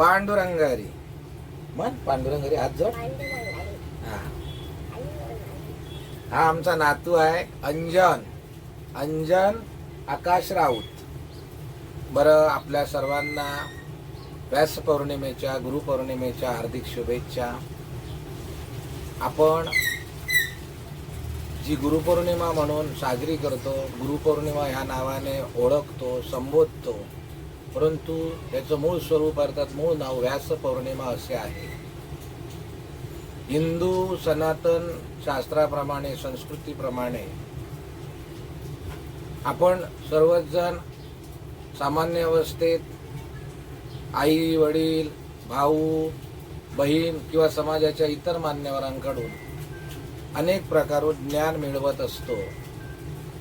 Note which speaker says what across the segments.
Speaker 1: पांडुरंगारी. म्हण मन हात जोड. हा. हा आमचा नातू आहे अंजन. अंजन आकाश राऊत. बरं आपल्या सर्वांना व्यास पौर्णिमेच्या गुरुपौर्णिमेच्या हार्दिक शुभेच्छा. आपण जी गुरुपौर्णिमा म्हणून साजरी करतो गुरुपौर्णिमा ह्या नावाने ओळखतो संबोधतो. परंतु त्याचं मूळ स्वरूप अर्थात मूळ नाव व्यास पौर्णिमा असे आहे. हिंदू सनातन शास्त्राप्रमाणे संस्कृतीप्रमाणे आपण सर्वच जण सामान्य अवस्थेत आई वडील भाऊ बहीण किंवा समाजाच्या इतर मान्यवरांकडून अनेक प्रकारून ज्ञान मिळवत असतो.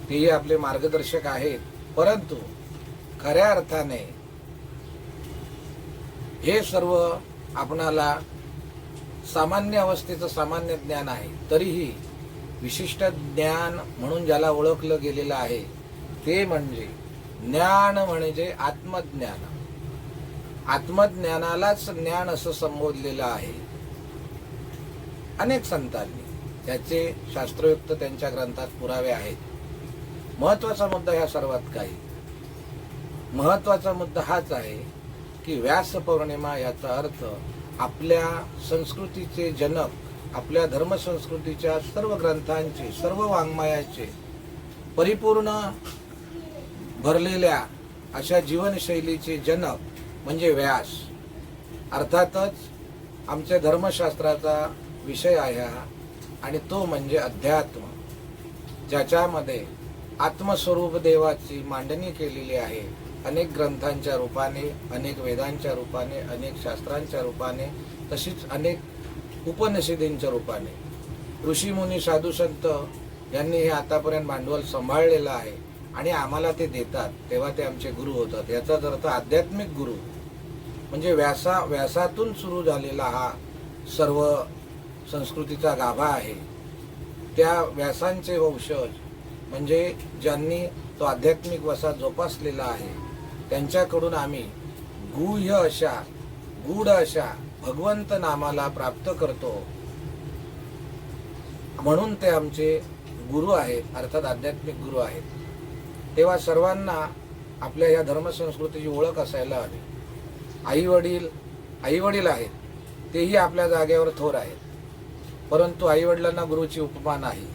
Speaker 1: तेही आपले मार्गदर्शक आहेत. परंतु खऱ्या अर्थाने हे सर्व आपणाला सामान्य अवस्थेचं सामान्य ज्ञान आहे. तरीही विशिष्ट ज्ञान म्हणून ज्याला ओळखलं गेलेलं आहे ते म्हणजे ज्ञान म्हणजे आत्मज्ञान. आत्मज्ञानालाच ज्ञान असं संबोधलेलं आहे. अनेक संतांनी त्याचे शास्त्रयुक्त त्यांच्या ग्रंथात पुरावे आहेत. महत्त्वाचा मुद्दा ह्या सर्वात काही. महत्त्वाचा मुद्दा हाच आहे की व्यास पौर्णिमा याचा अर्थ आपल्या संस्कृतीचे जनक आपल्या धर्मसंस्कृतीच्या सर्व ग्रंथांचे सर्व वाङ्मयाचे परिपूर्ण भरलेल्या अशा जीवनशैलीचे जनक म्हणजे व्यास. अर्थातच आमच्या धर्मशास्त्राचा विषय आहे हा आणि तो म्हणजे अध्यात्म ज्याच्यामध्ये आत्मस्वरूप देवाची मांडणी केलेली आहे. अनेक ग्रंथांच्या रूपाने अनेक वेदांच्या रूपाने अनेक शास्त्रांच्या रूपाने तशीच अनेक उपनिषदेंच्या रूपाने. ऋषीमुनी साधू संत यांनी हे आतापर्यंत भांडवल सांभाळलेलं आहे आणि आम्हाला ते देतात तेव्हा ते आमचे गुरु होतात. याचाच अर्थ आध्यात्मिक गुरु. म्हणजे व्यासा व्यासातून सुरू झालेला हा सर्व संस्कृतीचा गाभा आहे. त्या व्यासांचे हो वंशज म्हणजे ज्यांनी तो आध्यात्मिक वसा जोपासलेला आहे त्यांच्याकडून आम्ही गुह्य अशा गूढ अशा भगवंत नामाला प्राप्त करतो. म्हणून ते आमचे गुरु आहेत अर्थात आध्यात्मिक गुरु आहेत. तेव्हा सर्वांना आपल्या या धर्मसंस्कृतीची ओळख असायला हवी. आई वडील आई वडील आहेत तेही आपल्या जागेवर थोर आहेत. परंतु आई वडिलांना गुरुची उपमा नाही.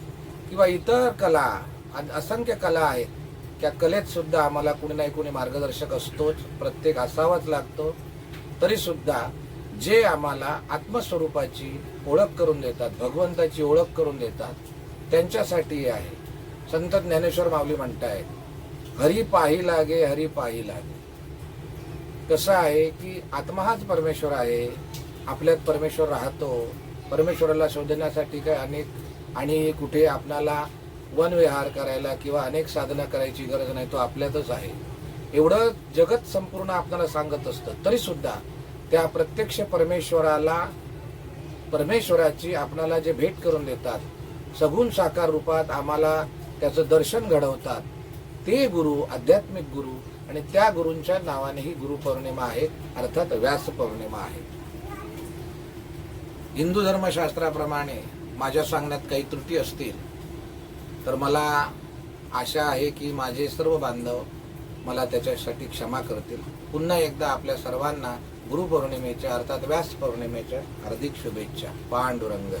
Speaker 1: किंवा इतर कला असंख्य कला आहेत त्या कलेत सुद्धा आम्हाला कुणी नाही कुणी मार्गदर्शक असतोच प्रत्येक असावाच लागतो. तरी सुद्धा जे आम्हाला आत्मस्वरूपाची ओळख करून देतात भगवंताची ओळख करून देतात त्यांच्यासाठी हे आहे. संत ज्ञानेश्वर माऊली म्हणतायत हरी पाही लागे हरी पाही लागे. कसं आहे की आत्मा हाच परमेश्वर आहे आपल्यात परमेश्वर राहतो परमेश्वराला शोधण्यासाठी काय अनेक आणि कुठे आपणाला वनविहार करायला किंवा अनेक साधना करायची गरज नाही तो आपल्यातच आहे. एवढं जगत संपूर्ण आपल्याला सांगत असतं तरी सुद्धा त्या प्रत्यक्ष परमेश्वराला परमेश्वराची आपणाला जे भेट करून देतात सगुण साकार रूपात आम्हाला त्याचं दर्शन घडवतात ते गुरु आध्यात्मिक गुरु आणि त्या गुरूंच्या नावाने ही गुरुपौर्णिमा आहे अर्थात व्यास पौर्णिमा आहे. हिंदू धर्मशास्त्राप्रमाणे माझ्या सांगण्यात काही त्रुटी असतील तर मला आशा आहे की माझे सर्व बांधव मला त्याच्यासाठी क्षमा करतील. पुन्हा एकदा आपल्या सर्वांना गुरुपौर्णिमेच्या अर्थात व्यास पौर्णिमेच्या हार्दिक शुभेच्छा. पांडुरंग.